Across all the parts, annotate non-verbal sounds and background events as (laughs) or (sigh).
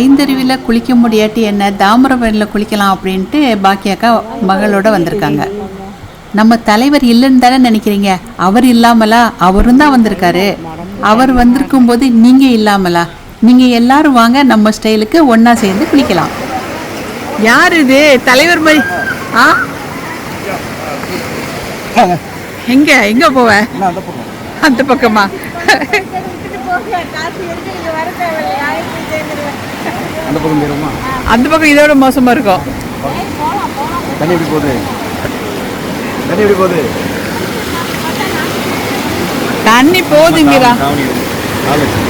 ஐந்தருவியில் குளிக்க முடியாட்டி என்ன தாமிரபரணியில் குளிக்கலாம் அப்படின்ட்டு பாக்கியாக்கா மகளோட வந்திருக்காங்க. நம்ம தலைவர் இல்லைன்னு தானே நினைக்கிறீங்க? அவர் இல்லாமலா? அவரும் தான் வந்திருக்காரு. அவர் வந்திருக்கும் போது நீங்கள் இல்லாமலா? நீங்கள் எல்லாரும் வாங்க நம்ம ஸ்டைலுக்கு ஒன்றா சேர்ந்து குளிக்கலாம். யார் இது? தலைவர் மாதிரி. ஆ? எங்க? எங்க போவ? அந்த பக்கமா. அந்த பக்கம் போயிருமா அந்த பக்கம் இதோட மோசமா இருக்கும். தண்ணி எப்படி போகுது? தண்ணி எப்படி போகுது? தண்ணி வச்சு.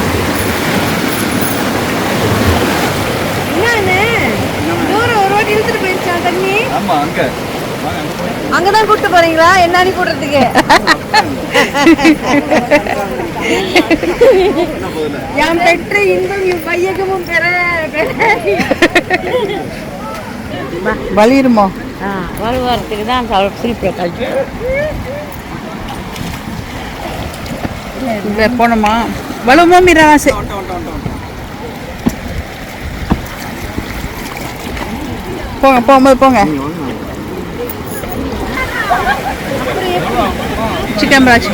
தூரம் ஒரு வாட்டி இழுத்துட்டு போயிருச்சா தண்ணி? ஆமா அங்க. அங்க. அங்கதான் கூட்டு போறீங்களா? என்னாடி போகுதுல என் பெற்ற இன்பம் என் பையகமும் பெற வலிருமோ? வருவாரத்துக்கு தான் சிரிப்பு காட்சி இல்ல போனோமா? வலுமோ மீராசு. போங்க போகும்போது போங்க. சிக்கன் ராஜ்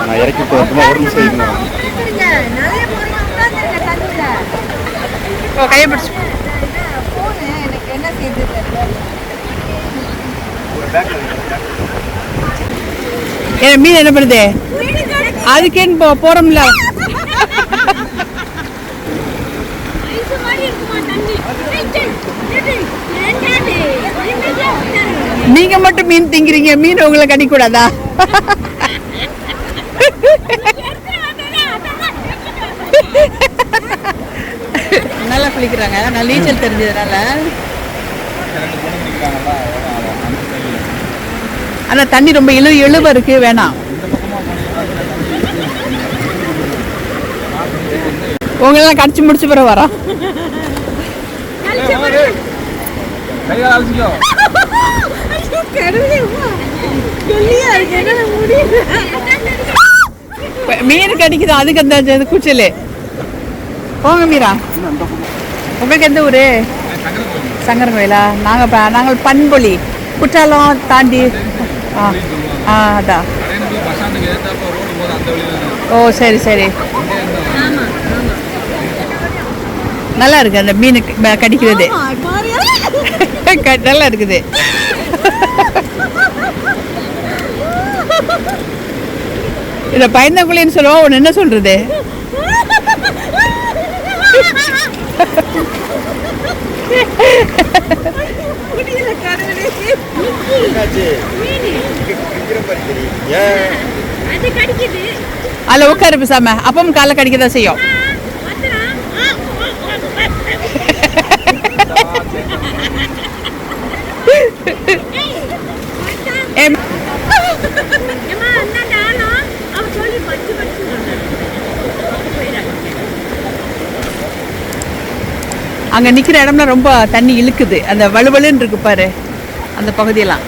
நான் இறக்கி வரட்டுமா? ஒரு நிமிஷம் தண்ணியில ஓ கையை பிடிச்சு. போனு எனக்கு என்ன செய்யுது ஏ மீன் என்ன பண்ணுது? அதுக்கேன்னு போ போறோம்ல. நீங்க மட்டும் மீன் திங்கிறீங்க மீன் உங்களை கடிக்கூடாதா? நல்லா குளிக்கிறாங்க. நான் நீச்சல் தெரிஞ்சதுனால. ஆனா தண்ணி ரொம்ப இழு இழுவ இருக்கு வேணாம். உங்களெல்லாம் கடிச்சு முடிச்சு பிறகு வரோம். கை கால் அலசிக்கோ. மீன் கடிக்குது அதுக்கு அந்த கூச்சல். போங்க மீரா. உங்களுக்கு எந்த ஊரு? சங்கரன் கோயிலா நாங்கள் நாங்கள் பண்பொழி. குற்றாலம் தாண்டி ஆ ஆ அதான் ஓ சரி சரி. நல்லா இருக்கு அந்த மீனுக்கு ம- கடிக்கிறது. (laughs) நல்லா இருக்குது. இதை பயந்தங்குழின்னு சொல்லுவோம் உன்னை என்ன சொல்றது? அல்ல அதில் உட்காரு பேசாம. அப்பவும் காலை கடிக்க தான் செய்யும் அங்க நிக்கிற இடம்லாம் ரொம்ப தண்ணி இழுக்குது. அந்த வலுவலுன்னு இருக்கு பாரு. அந்த பகுதியெல்லாம்?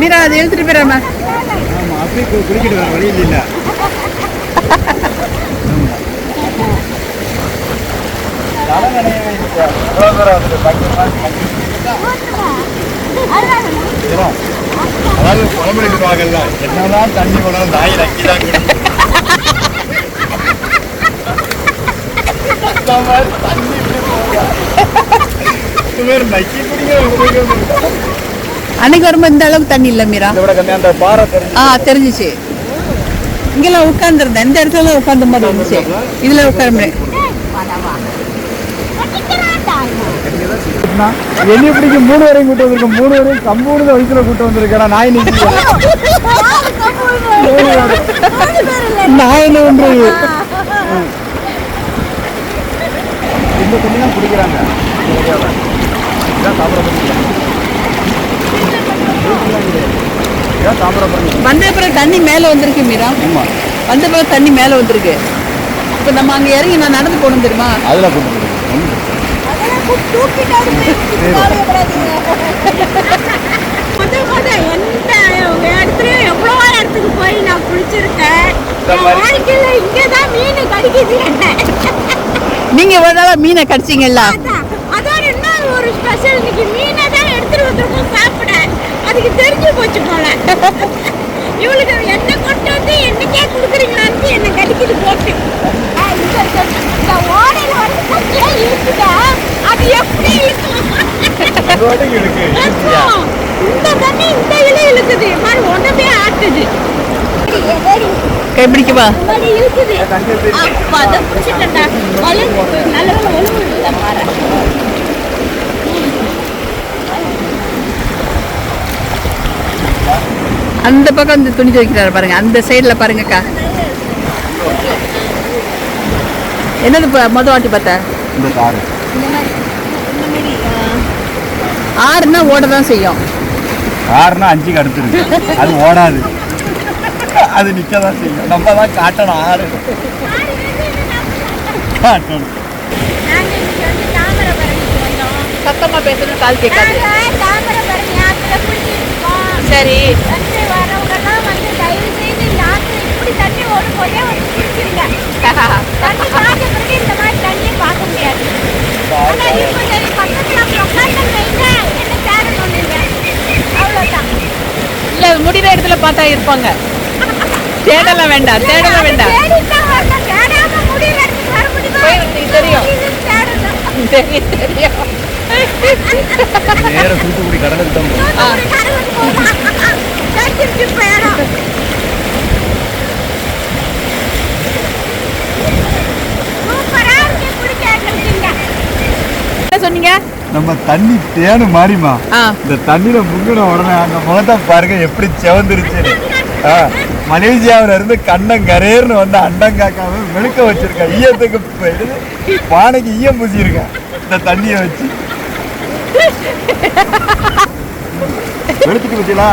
மீரா அதை எழுத்துட்டு போயிடாம ஆமா, அப்படியே கு- குளிக்கிட்டு வேற வழி இல்லைல்ல. தலை நனையவே இல்லை. எவ்வளவு தூரம் அதுல பயங்கரமா இருக்கு. இதெல்லாம், அதாவது பழமொழி சொல்லுவாங்கல்ல, என்னதான் தண்ணி போனாலும் நாய் நக்கி தான் தண்ணி குடிக்கிற. அன்னைக்கு வரும்போது இந்த அளவுக்கு தண்ணி இல்லை மீரா ஆ தெரிஞ்சிச்சு இங்கெல்லாம் உட்காந்துருந்தேன் இந்த இடத்துல உட்காந்த மாதிரி இருந்துச்சு இதுல உட்கார முடியும் (laughs) என்ன பிடிக்க மூணு வரையும் கூட்டு வந்திருக்கேன்? மூணு வரையும் கம்பூர்ல வயசுல கூட்டு வந்திருக்கேன் நாய் நிற்க நாய் இந்த தான் இதான் தாமிரபரணி வந்த பிறகு தண்ணி மேல வந்திருக்கு மீரா. வந்த பிறகு தண்ணி மேல வந்திருக்கு. இப்போ நம்ம அங்க இறங்கி நான் நடந்து போகணும் தெரியுமா? அதில் கூட்டு இடத்துக்கு போய் நான் குளிச்சிருக்கேன். வாழ்க்கையில இங்கதான் மீன் கடிக்குது என்ன? நீங்க ஒரு நாளா மீனை கடிச்சிங்கல்ல? அதான். இன்னொரு ஒரு ஸ்பெஷல் இன்னைக்கு மீனை தான் எடுத்துட்டு வந்திருக்கோம் சாப்பிட அதுக்கு தெரிஞ்சு போச்சு போல இவளுக்கு என்ன கொண்டு வந்து என்னைக்கே கொடுக்குறீங்களான்னு என்ன கடிக்குது போட்டு ஆ, இந்த இந்த- இந்த ஓடையில வந்து கொஞ்சம் இருக்குதா அது எப்படி இருக்கும் ரோட்டுக்கு இருக்கு. இந்த தண்ணி இந்த இலை இழுக்குது மாதிரி ஒண்ணுமே ஆட்டுது. கைப்பிடிக்குமா மாதிரி இழுக்குது? அப்பா அதை பிடிச்சிட்டா நல்ல ஒழுங்கு இல்லை அந்த பக்கம் அந்த துணி துவைக்கிறாரு பாருங்க. அந்த சைடுல பாருங்கக்கா என்னது இப்போ மொதல் வாட்டி பார்த்தா இந்த காரு இந்த மாதிரி இந்த மாதிரி ஆறுனா ஓட தான் செய்யும். காருனா அஞ்சுக்கு அடுத்து இருக்கு அது ஓடாது. அது நிக்க தான் செய்யும். நம்ம தான் காட்டணும் ஆறு. காட்டணும். நாங்க இன்னைக்கு வந்து தாமிரபரணிக்கு வந்தோம் சத்தமா பேசணும் கால் இருக்கோம்? சரி வந்து வரவங்கெல்லாம் வந்து தயவு செய்து இந்த ஆத்துல இப்படி தண்ணி ஓடும் போதே வந்து குளிச்சிருங்க தண்ணி பார்த்த பிறகு இந்த மாதிரி தண்ணி பார்க்க முடியாது ஆனா இப்போ சரி பக்கத்துல அப்படி உட்காந்து வைங்க என்ன தேடணும் நீங்க அவ்வளவுதான் இல்ல முடிகிற இடத்துல பார்த்தா இருப்பாங்க. தேடலாம் வேண்டாம் தேடலாம் வேண்டாம். தெரியும். தெரியும் தெரியும். தூத்துக்குடி கடலுக்கு தான் போகும். சொன்னீங்க? நம்ம தண்ணி தேனு மாறிமா இந்த தண்ணியில முங்கின உடனே அந்த முகத்தை பாருங்க எப்படி செவந்துருச்சு மலேசியாவுல இருந்து கண்ணம் கரேர்னு வந்து அண்டங்காக்காம வெளுக்க வச்சிருக்கேன் ஈயத்துக்கு பானைக்கு ஈயம் பூசியிருக்கேன் இந்த தண்ணியை வச்சு. வெளுத்துட்டு வச்சுலா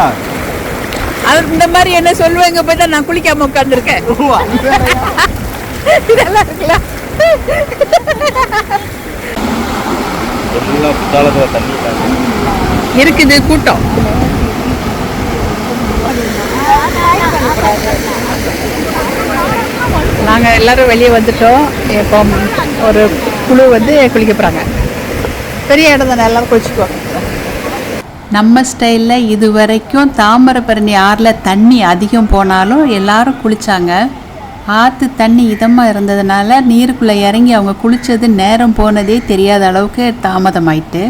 அவர் இந்த மாதிரி என்ன சொல்லுவாங்க போய் தான் நான் குளிக்காம உட்காந்துருக்கேன் இதெல்லாம் தண்ணி இருக்குது கூட்டம். நாங்கள் எல்லாரும் வெளியே வந்துட்டோம். இப்போ ஒரு குழு வந்து குளிக்க போகிறாங்க பெரிய இடம் தானே எல்லாரும் குளிச்சுக்குவோம் நம்ம ஸ்டைலில் இது வரைக்கும் தாமிரபரணி ஆறில் தண்ணி அதிகம் போனாலும் எல்லாரும் குளித்தாங்க ஆற்று தண்ணி இதமாக இருந்ததுனால நீருக்குள்ளே இறங்கி அவங்க குளித்தது நேரம் போனதே தெரியாத அளவுக்கு தாமதமாயிட்டு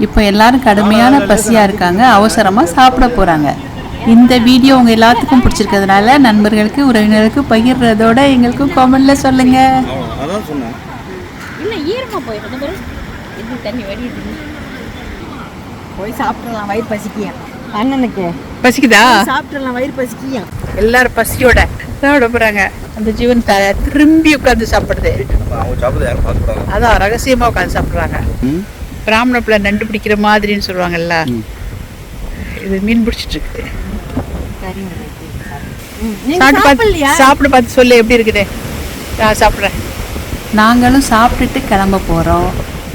இப்போ எல்லாரும் கடுமையான பசியாக இருக்காங்க அவசரமாக சாப்பிட போகிறாங்க இந்த வீடியோ உங்கள் எல்லாத்துக்கும் பிடிச்சிருக்கிறதுனால நண்பர்களுக்கு உறவினர்களுக்கு பகிர்றதோட எங்களுக்கும் கமெண்ட்ல சொல்லுங்கள் போய் சாப்பிடலாம் வயிறு பசிக்கியான் அண்ணனுக்கு. பசிக்குதா? சாப்பிடலாம் வயிறு பசிக்கியான் எல்லாரும் பசியோட. சாப்பிட போகிறாங்க அந்த ஜீவன் த திரும்பி உட்காந்து சாப்பிடுது சாப்பிட அதான் ரகசியமாக உட்காந்து சாப்பிட்றாங்க. பிராமண பிள்ளை நண்டு பிடிக்கிற மாதிரின்னு சொல்லுவாங்கல்ல. இது மீன் பிடிச்சிட்டு இருக்குது சாப்பிட்டு பார்த்து சொல்லு எப்படி இருக்குது? நான் சாப்பிட்றேன். நாங்களும் சாப்பிட்டுட்டு கிளம்ப போகிறோம்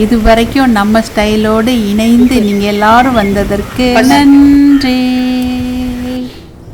இது வரைக்கும் நம்ம ஸ்டைலோடு இணைந்து நீங்கள் எல்லாரும் வந்ததற்கு நன்றி.